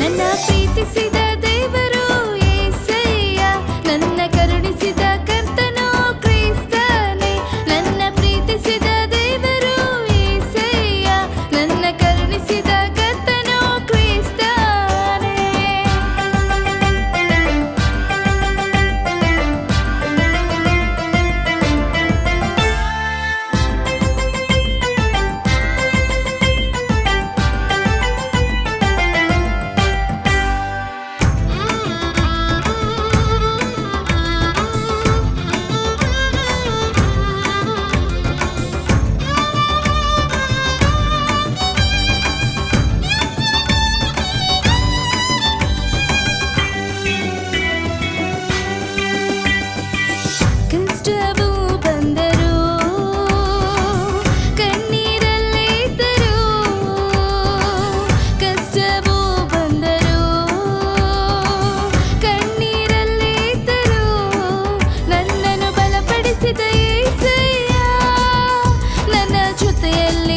ನನ್ನ ಪ್ರೀತಿಸಿದ really?